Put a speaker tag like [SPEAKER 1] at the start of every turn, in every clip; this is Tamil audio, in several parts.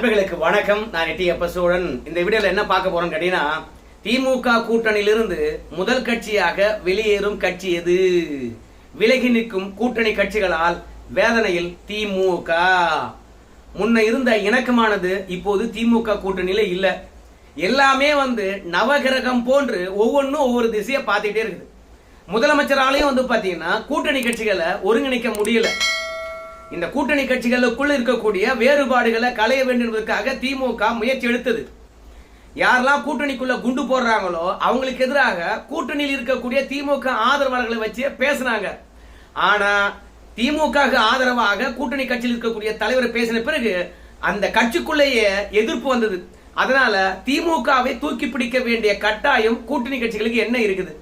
[SPEAKER 1] அன்பர்களுக்கு வணக்கம். நான் எட்டியப்ப சோழன். இந்த வீடியோல என்ன பார்க்க போறோம் கேட்டீங்கன்னா திமுக கூட்டணியிலிருந்து முதல் கட்சியாக வெளியேறும் கட்சி எது? விலகி நிற்கும் கூட்டணி கட்சிகளால் வேதனையில் திமுக முன்ன இருந்த இணக்கமானது இப்போது திமுக கூட்டணியில இல்ல. எல்லாமே வந்து நவகிரகம் போன்று ஒவ்வொன்றும் ஒவ்வொரு திசையை பார்த்துக்கிட்டே இருக்குது. முதலமைச்சராலையும் வந்து பாத்தீங்கன்னா கூட்டணி கட்சிகளை ஒருங்கிணைக்க முடியல. இந்த கூட்டணி கட்சிகளுக்குள் இருக்கக்கூடிய வேறுபாடுகளை களைய வேண்டும் என்பதற்காக திமுக முயற்சி எடுத்தது. யாரெல்லாம் கூட்டணிக்குள்ள குண்டு போடுறாங்களோ அவங்களுக்கு எதிராக கூட்டணியில் இருக்கக்கூடிய திமுக ஆதரவாளர்களை வச்சு பேசினாங்க. ஆனா திமுக ஆதரவாக கூட்டணி கட்சியில் இருக்கக்கூடிய தலைவர் பேசின பிறகு அந்த கட்சிக்குள்ளேயே எதிர்ப்பு வந்தது. அதனால திமுகவை தூக்கி பிடிக்க வேண்டிய கட்டாயம் கூட்டணி கட்சிகளுக்கு என்ன இருக்குது?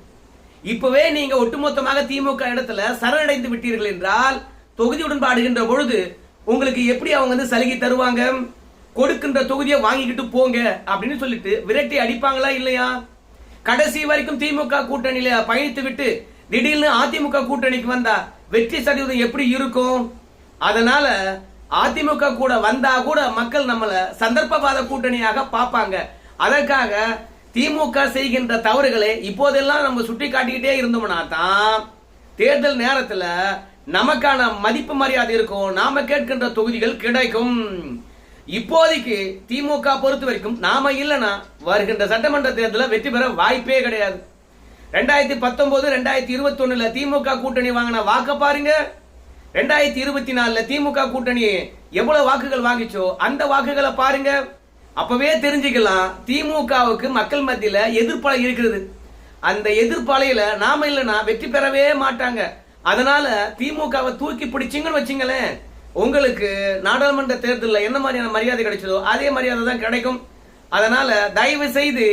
[SPEAKER 1] இப்பவே நீங்க ஒட்டுமொத்தமாக திமுக இடத்துல சரணடைந்து விட்டீர்கள் என்றால் தொகுதி உடன்பாடுகின்ற பொழுது உங்களுக்கு எப்படி அவங்க வந்து சலுகை தருவாங்க? கொடுக்கின்ற தொகுதியை வாங்கிக்கிட்டு போங்க அப்படின்னு சொல்லிட்டு விரட்டி அடிப்பாங்களா இல்லையா? கடைசி வரைக்கும் திமுக கூட்டணியில பயணித்து விட்டு திடீர்னு அதிமுக கூட்டணிக்கு வந்தா வெற்றி சதவீதம் எப்படி இருக்கும்? அதனால அதிமுக கூட வந்தா கூட மக்கள் நம்மள சந்தர்ப்பவாத கூட்டணியாக பார்ப்பாங்க. அதற்காக திமுக செய்கின்ற தவறுகளை இப்போதெல்லாம் நம்ம சுட்டி காட்டிக்கிட்டே இருந்தோம்னா தான் தேர்தல் நேரத்தில் நமக்கான மதிப்பு மரியாதை இருக்கும். நாம கேட்கின்ற தொகுதிகள் கிடைக்கும். இப்போதைக்கு திமுக பொறுத்த வரைக்கும் நாம இல்லைன்னா வருகின்ற சட்டமன்ற தேர்தலில் வெற்றி பெற வாய்ப்பே கிடையாது. ரெண்டாயிரத்தி பத்தொன்பது ரெண்டாயிரத்தி இருபத்தி ஒண்ணுல திமுக கூட்டணி வாங்கின வாக்க பாருங்க. ரெண்டாயிரத்தி இருபத்தி நாலுல திமுக கூட்டணி எவ்வளவு வாக்குகள் வாங்கிச்சோ அந்த வாக்குகளை பாருங்க. அப்பவே தெரிஞ்சுக்கலாம் திமுகவுக்கு மக்கள் மத்தியில எதிர்ப்பலை இருக்கிறது. அந்த எதிர்ப்பலையில நாம இல்லைன்னா வெற்றி பெறவே மாட்டாங்க. அதனால திமுகவை தூக்கி பிடிச்சிங்கன்னு வச்சுங்களேன் உங்களுக்கு நாடாளுமன்ற தேர்தலில் என்ன மாதிரியான மரியாதை கிடைச்சதோ அதே மரியாதை தான் கிடைக்கும். அதனால தயவு செய்து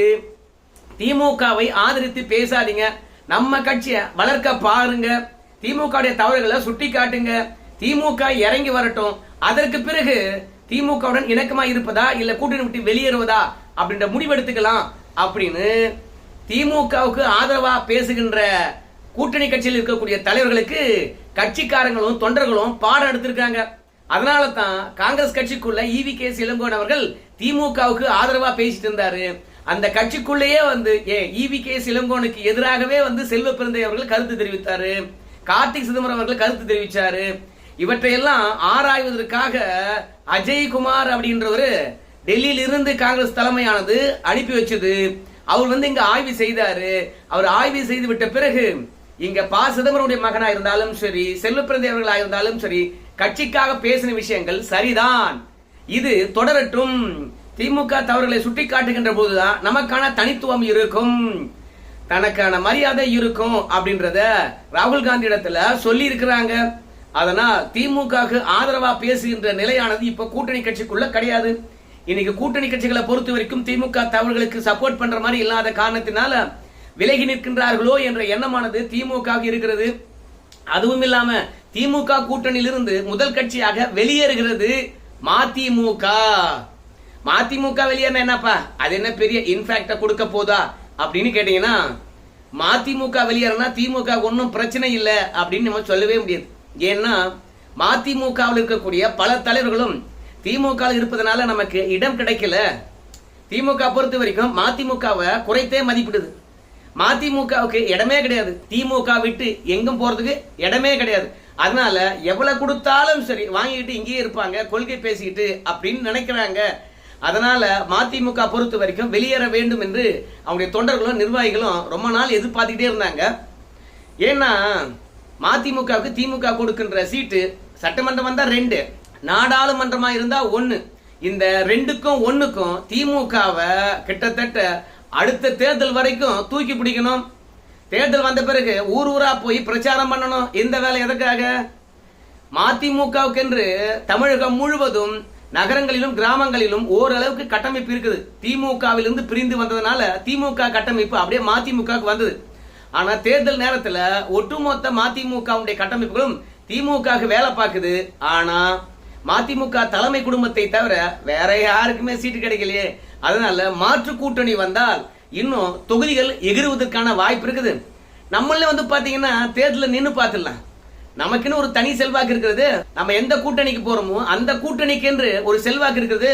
[SPEAKER 1] திமுகவை ஆதரித்து பேசாதீங்க. நம்ம கட்சியை வளர்க்க பாருங்க. திமுக தவறுகளை சுட்டி காட்டுங்க. திமுக இறங்கி வரட்டும். அதற்கு பிறகு திமுகவுடன் இணக்கமா இருப்பதா இல்ல கூட்டணி விட்டு வெளியேறுவதா அப்படின்ற முடிவெடுத்துக்கலாம் அப்படின்னு திமுகவுக்கு ஆதரவா பேசுகின்ற கூட்டணி கட்சியில் இருக்கக்கூடிய தலைவர்களுக்கு கட்சிக்காரங்களும் தொண்டர்களும் பாடம் எடுத்திருக்காங்க அதனால தான் காங்கிரஸ் கட்சிக்குள்ள இவி கே இளங்கோன் அவர்கள் திமுகவுக்கு ஆதரவா பேசிட்டு இருந்தாரு. அந்த கட்சிக்குள்ளேயே வந்து ஏ இவி கே இளங்கோனுக்கு எதிராகவே வந்து செல்வ பிறந்தை அவர்கள் கருத்து தெரிவித்தாரு. கார்த்திக் சிதம்பரம் அவர்கள் கருத்து தெரிவிச்சாரு. இவற்றையெல்லாம் ஆராய்வதற்காக அஜய்குமார் அப்படின்றவர் டெல்லியில இருந்து காங்கிரஸ் தலைமையானது அனுப்பி வச்சது. அவர் வந்து இங்க ஆய்வு செய்தாரு. அவர் ஆய்வு செய்து விட்ட பிறகு இங்க ப சிதம்பரனுடைய மகனா இருந்தாலும் சரி செல்வப்பிரந்தை அவர்களா இருந்தாலும் சரி கட்சிக்காக பேசின விஷயங்கள் சரிதான். இது தொடரட்டும். திமுக தவறுகளை சுட்டி காட்டுகின்ற போதுதான் நமக்கான தனித்துவம் இருக்கும். தனக்கான மரியாதை இருக்கும் அப்படின்றத ராகுல் காந்தி இடத்துல சொல்லி இருக்கிறாங்க அதனால் திமுக ஆதரவா பேசுகின்ற நிலையானது இப்ப கூட்டணி கட்சிக்குள்ள கிடையாது. இன்னைக்கு கூட்டணி கட்சிகளை பொறுத்த வரைக்கும் திமுக தவறுகளுக்கு சப்போர்ட் பண்ற மாதிரி இல்லாத காரணத்தினால விலகி நிற்கின்றார்களோ என்ற எண்ணமானது திமுக இருக்கிறது. அதுவும் இல்லாம திமுக கூட்டணியிலிருந்து முதல் கட்சியாக வெளியேறுகிறது மதிமுக. மதிமுக வெளியேறினா என்னப்பா? அது என்ன பெரிய இன்ஃபேக்ட கொடுக்க போதா? அப்படின்னு கேட்டீங்கன்னா மதிமுக வெளியேறினா திமுக ஒன்றும் பிரச்சனை இல்லை அப்படின்னு நம்ம சொல்லவே முடியாது. ஏன்னா மதிமுகவில் இருக்கக்கூடிய பல தலைவர்களும் திமுக இருப்பதனால நமக்கு இடம் கிடைக்கல. திமுக பொறுத்த வரைக்கும் மதிமுகவை குறைத்தே மதிப்பிடுது. மதிமுகவுக்கு இடமே கிடையாது. திமுக விட்டு எங்கும் போறதுக்கு இடமே கிடையாது. அதனால எவ்வளவு கொடுத்தாலும் சரி வாங்கிட்டு இங்கேயே இருப்பாங்க கொள்கை பேசிக்கிட்டு அப்படின்னு நினைக்கிறாங்க. அதனால மதிமுக பொறுத்த வரைக்கும் வெளியேற வேண்டும் என்று அவங்களுடைய தொண்டர்களும் நிர்வாகிகளும் ரொம்ப நாள் எதிர்பார்த்துக்கிட்டே இருந்தாங்க. ஏன்னா மதிமுகவுக்கு திமுக கொடுக்கின்ற சீட்டு சட்டமன்றம் வந்தா ரெண்டு நாடாளுமன்றமா இருந்தா ஒன்னு இந்த ரெண்டுக்கும் ஒன்னுக்கும் திமுகவை கிட்டத்தட்ட அடுத்த தேர்தல் வரைக்கும் தூக்கி பிடிக்கணும். தேர்தல் வந்த பிறகு ஊர் ஊரா போய் பிரச்சாரம் பண்ணணும். இந்த வேலை எதற்காக? மதிமுகவுக்கு என்று தமிழகம் முழுவதும் நகரங்களிலும் கிராமங்களிலும் ஓரளவுக்கு கட்டமைப்பு இருக்குது. திமுகவிலிருந்து பிரிந்து வந்ததுனால திமுக கட்டமைப்பு அப்படியே மதிமுகவுக்கு வந்தது. ஆனா தேர்தல் நேரத்துல ஒட்டுமொத்த மதிமுகவுடைய கட்டமைப்புகளும் திமுக வேலை பார்க்குது. ஆனா மதிமுக தலைமை குடும்பத்தை தவிர வேற யாருக்குமே சீட்டு கிடைக்கலையே. அதனால மாற்று கூட்டணி வந்தால் இன்னும் தொகுதிகள் எகிருவதற்கான வாய்ப்பு இருக்குது. நம்மளே வந்து பாத்தீங்கன்னா தேர்தலில் நின்று பார்த்துடலாம். நமக்குன்னு ஒரு தனி செல்வாக்கு இருக்கிறது. நம்ம எந்த கூட்டணிக்கு போறோமோ அந்த கூட்டணிக்கு என்று ஒரு செல்வாக்கு இருக்கிறது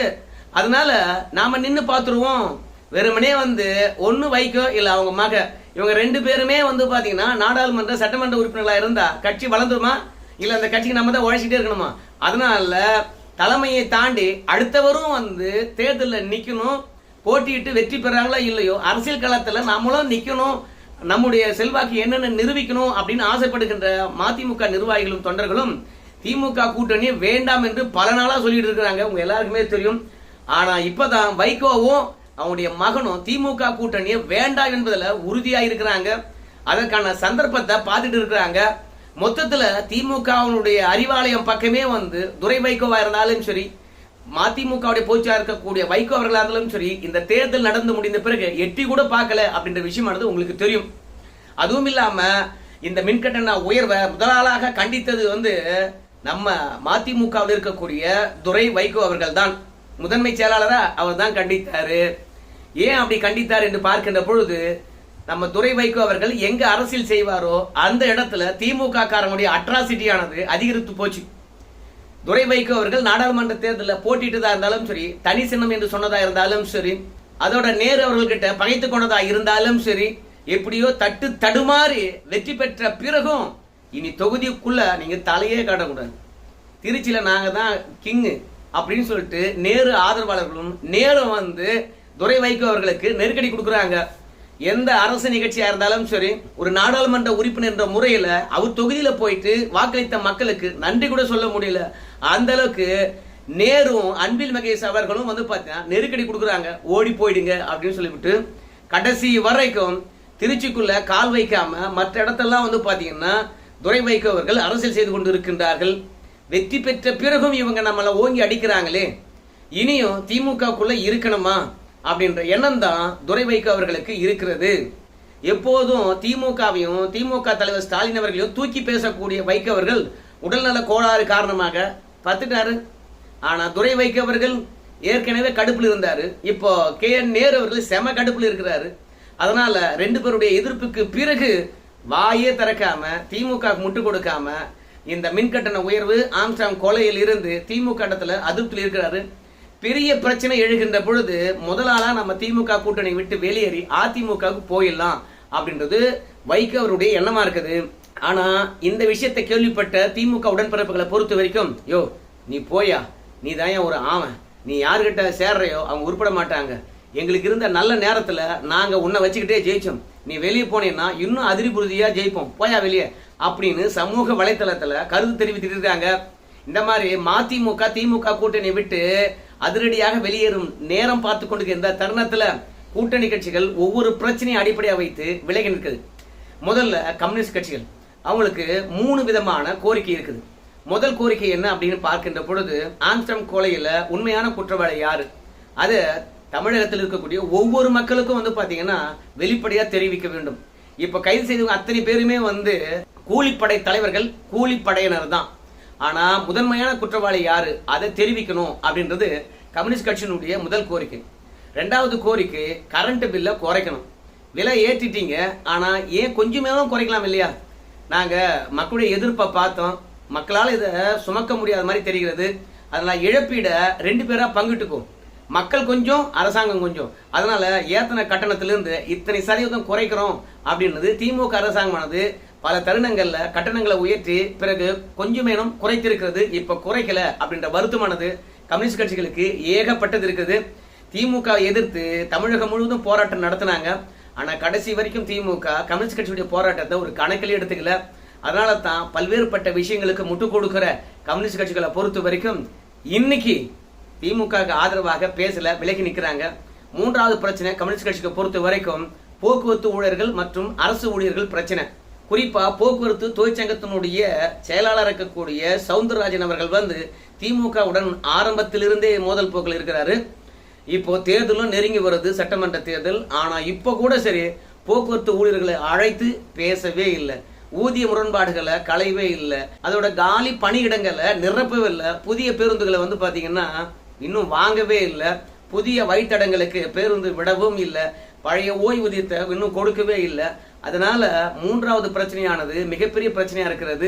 [SPEAKER 1] அதனால நாம நின்று பார்த்துருவோம். வெறுமனே வந்து ஒன்று வைக்கோ இல்ல அவங்க மக இவங்க ரெண்டு பேருமே வந்து பாத்தீங்கன்னா நாடாளுமன்ற சட்டமன்ற உறுப்பினர்களா இருந்தா கட்சி வளர்ந்துருமா? இல்ல அந்த கட்சிக்கு நம்ம தான் உழைச்சிட்டே இருக்கணுமா? அதனால தலைமையை தாண்டி அடுத்தவரும் வந்து தேர்தலில் நிற்கணும் போட்டியிட்டு வெற்றி பெறாங்களோ இல்லையோ அரசியல் களத்தில் நாமளும் நிற்கணும் நம்முடைய செல்வாக்கு என்னென்ன நிரூபிக்கணும் அப்படின்னு ஆசைப்படுகின்ற மதிமுக நிர்வாகிகளும் தொண்டர்களும் திமுக கூட்டணி வேண்டாம் என்று பல நாளாக சொல்லிட்டு இருக்கிறாங்க. உங்க எல்லாருக்குமே தெரியும். ஆனால் இப்போதான் வைகோவும் அவனுடைய மகனும் திமுக கூட்டணியை வேண்டாம் என்பதில் உறுதியாக இருக்கிறாங்க அதற்கான சந்தர்ப்பத்தை பார்த்துட்டு இருக்கிறாங்க. மொத்தத்துல திமுகவினுடைய அறிவாலயம் பக்கமே வந்து துரை வைகோவா இருந்தாலும் சரி மதிமுகவுடைய போச்சா இருக்கக்கூடிய வைகோ அவர்களாக இருந்தாலும் சரி இந்த தேர்தல் நடந்து முடிந்த பிறகு எட்டி கூட பார்க்கல அப்படின்ற விஷயமானது உங்களுக்கு தெரியும். அதுவும் இல்லாம இந்த மின்கட்டண உயர்வை முதலாளாக கண்டித்தது வந்து நம்ம மதிமுகவில் இருக்கக்கூடிய துரை வைகோ அவர்கள் தான். முதன்மை செயலாளராக அவர் தான் கண்டித்தாரு. ஏன் அப்படி கண்டித்தார் என்று பார்க்கின்ற பொழுது நம்ம துரை வைகோ அவர்கள் எங்க அரசியல் செய்வாரோ அந்த இடத்துல திமுக காரங்களுடைய அட்ராசிட்டியானது அதிகரித்து போச்சு. துரை வைகோ அவர்கள் நாடாளுமன்ற தேர்தலில் போட்டிட்டதா இருந்தாலும் சரி தனி சின்னம் என்று சொன்னதா இருந்தாலும் சரி அதோட நேரு அவர்கள்கிட்ட பகைத்து கொண்டதா இருந்தாலும் சரி எப்படியோ தட்டு தடுமாறி வெற்றி பெற்ற பிறகும் இனி தொகுதிக்குள்ள நீங்க தலையே காட்டக்கூடாது. திருச்சியில நாங்க தான் கிங்கு அப்படின்னு சொல்லிட்டு நேரு ஆதரவாளர்களும் நேரம் வந்து துரை வைகோ அவர்களுக்கு நெருக்கடி கொடுக்குறாங்க. எந்த அரசு நிகழ்ச்சியா இருந்தாலும் சரி ஒரு நாடாளுமன்ற உறுப்பினர் என்ற முறையில அவர் தொகுதியில போயிட்டு வாக்களித்த மக்களுக்கு நன்றி கூட சொல்ல முடியல. அந்த அளவுக்கு நேரும் அன்பில் மகேஷ் அவர்களும் வந்து பார்த்தீங்கன்னா நெருக்கடி கொடுக்குறாங்க. ஓடி போயிடுங்க அப்படின்னு சொல்லிவிட்டு கடைசி வரைக்கும் திருச்சிக்குள்ள கால் வைக்காம மற்ற இடத்தெல்லாம் வந்து பார்த்தீங்கன்னா துறை வைக்கவர்கள் அரசியல் செய்து கொண்டு இருக்கின்றார்கள் வெற்றி பெற்ற பிறகும் இவங்க நம்மளை ஓங்கி அடிக்கிறாங்களே. இனியும் திமுகக்குள்ள இருக்கணுமா? அப்படின்ற எண்ணம் தான் துரை வைகோ அவர்களுக்கு இருக்கிறது. எப்போதும் திமுகவையும் திமுக தலைவர் ஸ்டாலின் அவர்களையும் தூக்கி பேசக்கூடிய வைகோ அவர்கள் உடல்நல கோளாறு காரணமாக பத்துட்டாரு ஆனால் துரை வைகோ அவர்கள் ஏற்கனவே கடுப்பில் இருந்தார். இப்போ கே என் நேரு அவர்கள் செம கடுப்பில் இருக்கிறாரு. அதனால் ரெண்டு பேருடைய எதிர்ப்புக்கு பிறகு வாயே திறக்காம திமுக முட்டு கொடுக்காம இந்த மின்கட்டண உயர்வு ஆம்ஸ்டாங் கொலையில் இருந்து திமுக இடத்துல அதிருப்தியில் இருக்கிறாரு. பெரிய பிரச்சனை எழுகின்ற பொழுது முதலாளா நம்ம திமுக கூட்டணி விட்டு வெளியேறி அதிமுகவுக்கு போயிடலாம் அப்படின்றது வைகோ அவருடைய எண்ணமா இருக்குது. ஆனா இந்த விஷயத்தை கேள்விப்பட்ட திமுக உடன்பிறப்புகளை பொறுத்த வரைக்கும் யோ நீ போயா? நீ தான் ஒரு ஆவன்? நீ யாருக்கிட்ட சேர்றையோ அவங்க உருப்பட மாட்டாங்க. எங்களுக்கு இருந்த நல்ல நேரத்துல நாங்க உன்னை வச்சுக்கிட்டே ஜெயிச்சோம். நீ வெளியே போனீங்கன்னா இன்னும் அதிரிபுறுதியா ஜெயிப்போம். போயா வெளியே? அப்படின்னு சமூக வலைத்தளத்துல கருத்து தெரிவித்துட்டு இருக்காங்க. இந்த மாதிரி மதிமுக திமுக கூட்டணி விட்டு அதிரடியாக வெளியேறும் நேரம் பார்த்து கொண்டு இந்த தருணத்துல கூட்டணி கட்சிகள் ஒவ்வொரு பிரச்சனையும் அடிப்படையாக வைத்து விலகி நிற்குது. முதல்ல கம்யூனிஸ்ட் கட்சிகள். அவங்களுக்கு மூணு விதமான கோரிக்கை இருக்குது. முதல் கோரிக்கை என்ன அப்படின்னு பார்க்கின்ற பொழுது ஆம்ஸ்டம் கொலையில உண்மையான குற்றவாளி யாரு? அது தமிழகத்தில் இருக்கக்கூடிய ஒவ்வொரு மக்களுக்கும் வந்து பாத்தீங்கன்னா வெளிப்படையா தெரிவிக்க வேண்டும். இப்ப கைது செய்தவங்க அத்தனை பேருமே வந்து கூலிப்படை தலைவர்கள் கூலிப்படையினர் தான். ஆனா முதன்மையான குற்றவாளி யாரு? அதை தெரிவிக்கணும் அப்படின்றது கம்யூனிஸ்ட் கட்சியினுடைய முதல் கோரிக்கை. ரெண்டாவது கோரிக்கை கரண்ட் பில்லை குறைக்கணும். விலை ஏற்றிட்டீங்க ஆனா ஏன் கொஞ்சமேவும் குறைக்கலாம் இல்லையா? நாங்க மக்களுடைய எதிர்ப்பை பார்த்தோம். மக்களால் இதை சுமக்க முடியாத மாதிரி தெரிகிறது. அதனால இழப்பீடை ரெண்டு பேரா பங்கிட்டுக்கும் மக்கள் கொஞ்சம் அரசாங்கம் கொஞ்சம். அதனால ஏத்தன கட்டணத்திலிருந்து இத்தனை சதவீதம் குறைக்கிறோம் அப்படின்றது திமுக அரசாங்கமானது பல தருணங்களில் கட்டணங்களை உயர்த்தி பிறகு கொஞ்சமேனும் குறைத்திருக்கிறது இப்ப குறைக்கல அப்படின்ற வருத்தமானது கம்யூனிஸ்ட் கட்சிகளுக்கு ஏகப்பட்டது இருக்குது. திமுக எதிர்த்து தமிழகம் முழுவதும் போராட்டம் நடத்தினாங்க. ஆனா கடைசி வரைக்கும் திமுக கம்யூனிஸ்ட் கட்சியுடைய போராட்டத்தை ஒரு கணக்கில் எடுத்துக்கல. அதனால தான் பல்வேறுபட்ட விஷயங்களுக்கு முட்டு கொடுக்கிற கம்யூனிஸ்ட் கட்சிகளை பொறுத்த வரைக்கும் இன்னைக்கு திமுகவுக்கு ஆதரவாக பேசல விலகி நிற்கிறாங்க மூன்றாவது பிரச்சனை கம்யூனிஸ்ட் கட்சிக்கு பொறுத்த வரைக்கும் போக்குவரத்து ஊழியர்கள் மற்றும் அரசு ஊழியர்கள் பிரச்சனை. குறிப்பா போக்குவரத்து தொழிற்சங்கத்தினுடைய செயலாளர் இருக்கக்கூடிய சவுந்தரராஜன் அவர்கள் வந்து திமுகவுடன் ஆரம்பத்திலிருந்தே மோதல் போக்கில் இருக்கிறாரு. இப்போ தேர்தலும் நெருங்கி வருது சட்டமன்ற தேர்தல். ஆனா இப்போ கூட சரி போக்குவரத்து ஊழியர்களை அழைத்து பேசவே இல்லை. ஊதிய முரண்பாடுகளை களையவே இல்லை. அதோட காலி பணியிடங்களை நிரப்பவே இல்லை. புதிய பேருந்துகளை வந்து பாத்தீங்கன்னா இன்னும் வாங்கவே இல்லை. புதிய வழித்தடங்களுக்கு பேருந்து விடவும் இல்லை. பழைய ஓய்வூதியத்தை இன்னும் கொடுக்கவே இல்லை. அதனால மூன்றாவது பிரச்சனையானது மிகப்பெரிய பிரச்சனையா இருக்கிறது.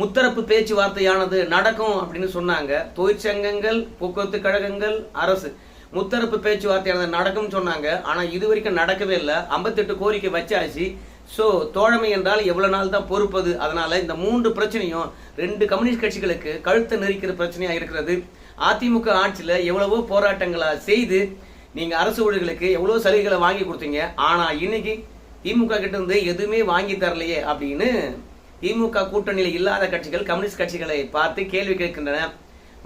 [SPEAKER 1] முத்தரப்பு பேச்சுவார்த்தையானது நடக்கும் அப்படின்னு சொன்னாங்க. தொழிற்சங்கங்கள் போக்குவரத்து கழகங்கள் அரசு. முத்தரப்பு பேச்சுவார்த்தையானது நடக்கும்னு சொன்னாங்க. ஆனா இது வரைக்கும் நடக்கவே இல்லை. ஐம்பத்தெட்டு கோரிக்கை வச்சாச்சு. ஸோ தோழமை என்றால் எவ்வளோ நாள் தான் பொறுப்பது. அதனால இந்த மூன்று பிரச்சனையும் ரெண்டு கம்யூனிஸ்ட் கட்சிகளுக்கு கழுத்தை நெரிக்கிற பிரச்சனையாக இருக்கிறது. அதிமுக ஆட்சியில் எவ்வளவோ போராட்டங்களை செய்து நீங்கள் அரசு ஊழியர்களுக்கு எவ்வளோ சலுகைகளை வாங்கி கொடுத்தீங்க. ஆனால் இன்னைக்கு திமுக கிட்ட இருந்து எதுவுமே வாங்கி தரலையே அப்படின்னு திமுக கூட்டணியில் இல்லாத கட்சிகள் கம்யூனிஸ்ட் கட்சிகளை பார்த்து கேள்வி கேட்கின்றன.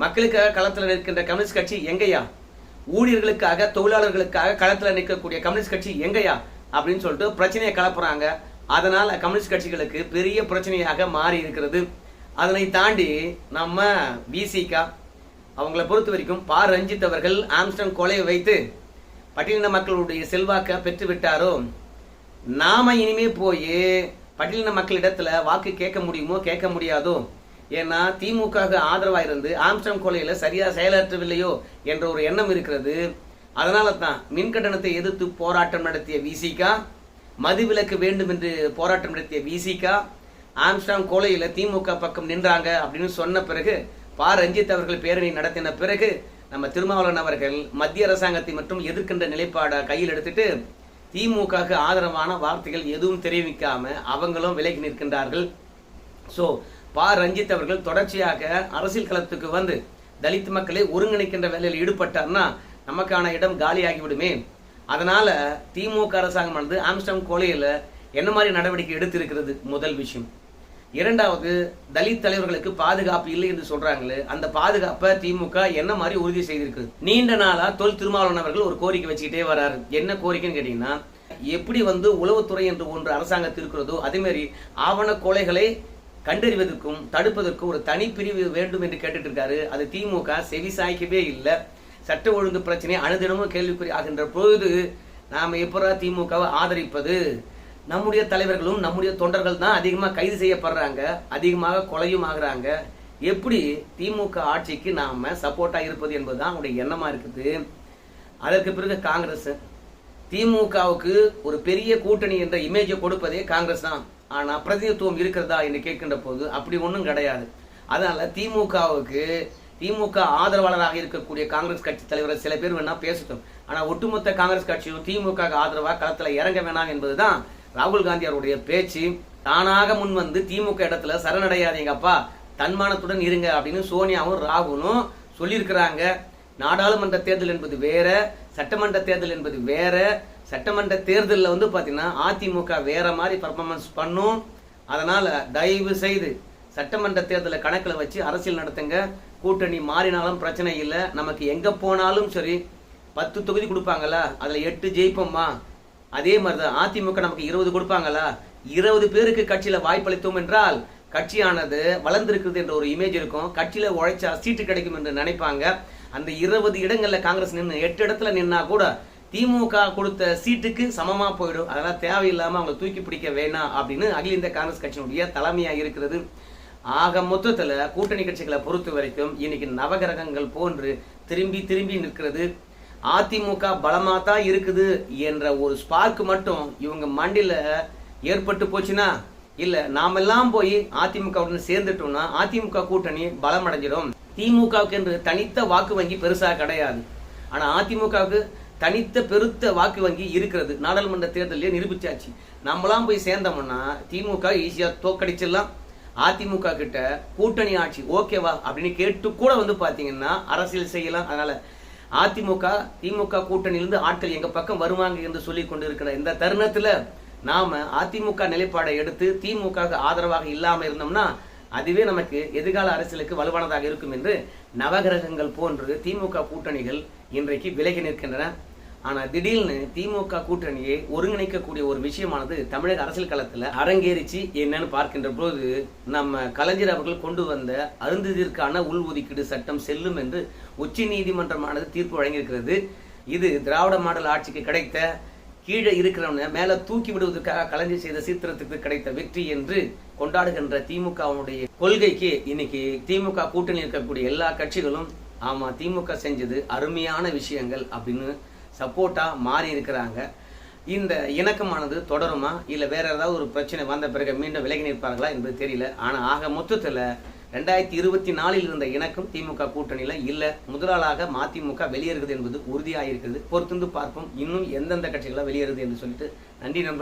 [SPEAKER 1] மக்களுக்காக களத்தில் நிற்கின்ற கம்யூனிஸ்ட் கட்சி எங்கேயா ஊழியர்களுக்காக தொழிலாளர்களுக்காக களத்தில் நிற்கக்கூடிய கம்யூனிஸ்ட் கட்சி எங்கேயா அப்படின்னு சொல்லிட்டு பிரச்சனையை கலப்புறாங்க. அதனால் கம்யூனிஸ்ட் கட்சிகளுக்கு பெரிய பிரச்சனையாக மாறி இருக்கிறது. அதனை தாண்டி நம்ம பிசிகா அவங்கள பொறுத்த வரைக்கும் பா ரஞ்சித் அவர்கள் ஆம்ஸ்டன் கொலையை வைத்து பட்டியலின மக்களுடைய செல்வாக்க பெற்று விட்டாரோ நாம இனிமே போய் பட்டியலின மக்களிடத்துல வாக்கு கேட்க முடியுமோ கேட்க முடியாதோ? ஏன்னா திமுக ஆதரவாக இருந்து ஆம்ஸ்டம் கொலையில சரியா செயலாற்றவில்லையோ என்ற ஒரு எண்ணம் இருக்கிறது. அதனால தான் மின் கட்டணத்தை எதிர்த்து போராட்டம் நடத்திய விசிகா மதுவிலக்கு வேண்டும் என்று போராட்டம் நடத்திய விசிகா ஆம்ஸ்டாங் கோலையில் திமுக பக்கம் நின்றாங்க அப்படின்னு சொன்ன பிறகு பா ரஞ்சித் அவர்கள் பேரணி நடத்தின பிறகு நம்ம திருமாவளவன் அவர்கள் மத்திய அரசாங்கத்தை மற்றும் எதிர்க்கின்ற நிலைப்பாடை கையில் எடுத்துட்டு திமுக ஆதரவான வார்த்தைகள் எதுவும் தெரிவிக்காம அவங்களும் விலகி நிற்கின்றார்கள். ஸோ பா ரஞ்சித் அவர்கள் தொடர்ச்சியாக அரசியல் களத்துக்கு வந்து தலித் மக்களை ஒருங்கிணைக்கின்ற வேலையில் ஈடுபட்டார்னா நமக்கான இடம் காலியாகிவிடுமே. அதனால திமுக அரசாங்கமானது ஆம்ஸ்டம் கோலையில் என்ன மாதிரி நடவடிக்கை எடுத்திருக்கிறது? முதல் விஷயம். இரண்டாவது தலித் தலைவர்களுக்கு பாதுகாப்பு இல்லை என்று சொல்றாங்களே அந்த பாதுகாப்பை திமுக என்ன மாதிரி உறுதி செய்திருக்கு? நீண்ட நாளா தொல் திருமாவளவன் அவர்கள் ஒரு கோரிக்கை வச்சுக்கிட்டே வராரு. என்ன கோரிக்கைன்னு கேட்டீங்கன்னா எப்படி வந்து உளவுத்துறை என்று ஒன்று அரசாங்கத்தில் இருக்கிறதோ அதே மாதிரி ஆவண கொலைகளை கண்டறிவதற்கும் தடுப்பதற்கும் ஒரு தனிப்பிரிவு வேண்டும் என்று கேட்டுட்டு இருக்காரு. அது திமுக செவிசாய்க்கவே இல்லை. சட்ட ஒழுங்கு பிரச்சனை அனுதினமும் கேள்விக்குறி ஆகின்ற பொழுது நாம் எப்படா திமுகவை ஆதரிப்பது? நம்முடைய தலைவர்களும் நம்முடைய தொண்டர்கள் தான் அதிகமாக கைது செய்யப்படுறாங்க அதிகமாக கொலையும் ஆகுறாங்க. எப்படி திமுக ஆட்சிக்கு நாம் சப்போர்ட்டாக இருப்பது என்பதுதான் அவங்களுடைய எண்ணமாக இருக்குது. அதற்கு பிறகு காங்கிரஸ். திமுகவுக்கு ஒரு பெரிய கூட்டணி என்ற இமேஜை கொடுப்பதே காங்கிரஸ் தான். ஆனால் பிரதிநிதித்துவம் இருக்கிறதா என்று கேட்கின்ற போது அப்படி ஒன்றும் கிடையாது. அதனால் திமுகவுக்கு திமுக ஆதரவாளராக இருக்கக்கூடிய காங்கிரஸ் கட்சி தலைவர் சில பேர் வேணா பேசட்டும். ஆனால் ஒட்டுமொத்த காங்கிரஸ் கட்சியும் திமுக ஆதரவாக களத்தில் இறங்க வேணாம் என்பதுதான் ராகுல் காந்தி அவருடைய பேச்சு தானாக முன் வந்து திமுக இடத்துல சரணடையாதீங்கப்பா தன்மானத்துடன் இருங்க அப்படின்னு சோனியாவும் ராகுலும் சொல்லியிருக்கிறாங்க. நாடாளுமன்ற தேர்தல் என்பது வேற சட்டமன்ற தேர்தல் என்பது வேற. சட்டமன்ற தேர்தலில் வந்து பார்த்தீங்கன்னா அதிமுக வேற மாதிரி பர்ஃபார்மன்ஸ் பண்ணும். அதனால் தயவு செய்து சட்டமன்ற தேர்தலை கணக்கில் வச்சு அரசியல் நடத்துங்க. கூட்டணி மாறினாலும் பிரச்சனை இல்லை. நமக்கு எங்கே போனாலும் சரி பத்து தொகுதி கொடுப்பாங்கல்ல அதில் எட்டு ஜெயிப்போம்மா. அதே மாதிரிதான் அதிமுக நமக்கு இருபது கொடுப்பாங்களா? இருபது பேருக்கு கட்சியில வாய்ப்பளித்தோம் என்றால் கட்சியானது வளர்ந்திருக்கிறது என்ற ஒரு இமேஜ் இருக்கும். கட்சியில உழைச்சா சீட்டு கிடைக்கும் என்று நினைப்பாங்க. அந்த இருபது இடங்கள்ல காங்கிரஸ் நின்று எட்டு இடத்துல நின்னா கூட திமுக கொடுத்த சீட்டுக்கு சமமா போயிடும். அதெல்லாம் தேவையில்லாம அவங்க தூக்கி பிடிக்க வேணாம் அப்படின்னு அகில இந்திய காங்கிரஸ் கட்சியினுடைய தலைமையா இருக்கிறது. ஆக மொத்தத்துல கூட்டணி கட்சிகளை பொறுத்த வரைக்கும் இன்னைக்கு நவகிரகங்கள் போன்று திரும்பி திரும்பி நிற்கிறது. அதிமுக பலமா தான் இருக்குது என்ற ஒரு ஸ்பார்க் மட்டும் இவங்க மண்டியில ஏற்பட்டு போச்சுன்னா இல்ல நாமெல்லாம் போய் அதிமுகவுடன் சேர்ந்துட்டோம்னா அதிமுக கூட்டணி பலம் அடைஞ்சிடும் திமுகவுக்கு என்று தனித்த வாக்கு வங்கி பெருசா கிடையாது. ஆனா அதிமுகவுக்கு தனித்த பெருத்த வாக்கு வங்கி இருக்கிறது. நாடாளுமன்ற தேர்தலையே நிரூபிச்சாச்சு. நம்மளாம் போய் சேர்ந்தோம்னா திமுக ஈஸியா தோக்கடிச்சிடலாம். அதிமுக கிட்ட கூட்டணி ஆட்சி ஓகேவா அப்படின்னு கேட்டு கூட வந்து பாத்தீங்கன்னா அரசியல் செய்யலாம். அதனால அதிமுக திமுக கூட்டணியிலிருந்து ஆட்கள் எங்க பக்கம் வருவாங்க என்று சொல்லி கொண்டிருக்கிற இந்த தருணத்துல நாம அதிமுக நிலைப்பாடை எடுத்து திமுக ஆதரவாக இல்லாம இருந்தோம்னா அதுவே நமக்கு எதிர்கால அரசியலுக்கு வலுவானதாக இருக்கும் என்று நவகிரகங்கள் போன்று திமுக கூட்டணிகள் இன்றைக்கு விலகி நிற்கின்றன. ஆனா திடீர்னு திமுக கூட்டணியை ஒருங்கிணைக்கக்கூடிய ஒரு விஷயமானது தமிழக அரசியல் களத்துல அரங்கேறிச்சு என்னன்னு பார்க்கின்ற போது நம்ம கலைஞர் அவர்கள் கொண்டு வந்த அருந்ததிற்கான உள் ஒதுக்கீடு சட்டம் செல்லும் என்று உச்ச நீதிமன்றமானது தீர்ப்பு வழங்கியிருக்கிறது. இது திராவிட மாடல் ஆட்சிக்கு கிடைத்த கீழே இருக்கிறவன மேல தூக்கி விடுவதற்காக கலைஞர் செய்த சீத்திரத்துக்கு கிடைத்த வெற்றி என்று கொண்டாடுகின்ற திமுகவுடைய கொள்கைக்கு இன்னைக்கு திமுக கூட்டணி இருக்கக்கூடிய எல்லா கட்சிகளும் ஆமா திமுக செஞ்சது அருமையான விஷயங்கள் அப்படின்னு சப்போர்ட்டாக மாறி இருக்கிறாங்க. இந்த இணக்கமானது தொடருமா? இல்லை வேற ஏதாவது ஒரு பிரச்சனை வந்த பிறகு மீண்டும் விலகி நிற்பார்களா என்பது தெரியல. ஆனால் ஆக மொத்தத்தில் ரெண்டாயிரத்தி இருபத்தி நாலில் இருந்த இணக்கம் திமுக கூட்டணியில் இல்லை முதலாளாக மதிமுக வெளியேறுகிறது என்பது உறுதியாயிருக்கிறது. பொறுத்திருந்து பார்ப்போம். இன்னும் எந்தெந்த கட்சிகளாக வெளியேறுது என்று சொல்லிட்டு நன்றி நண்பர்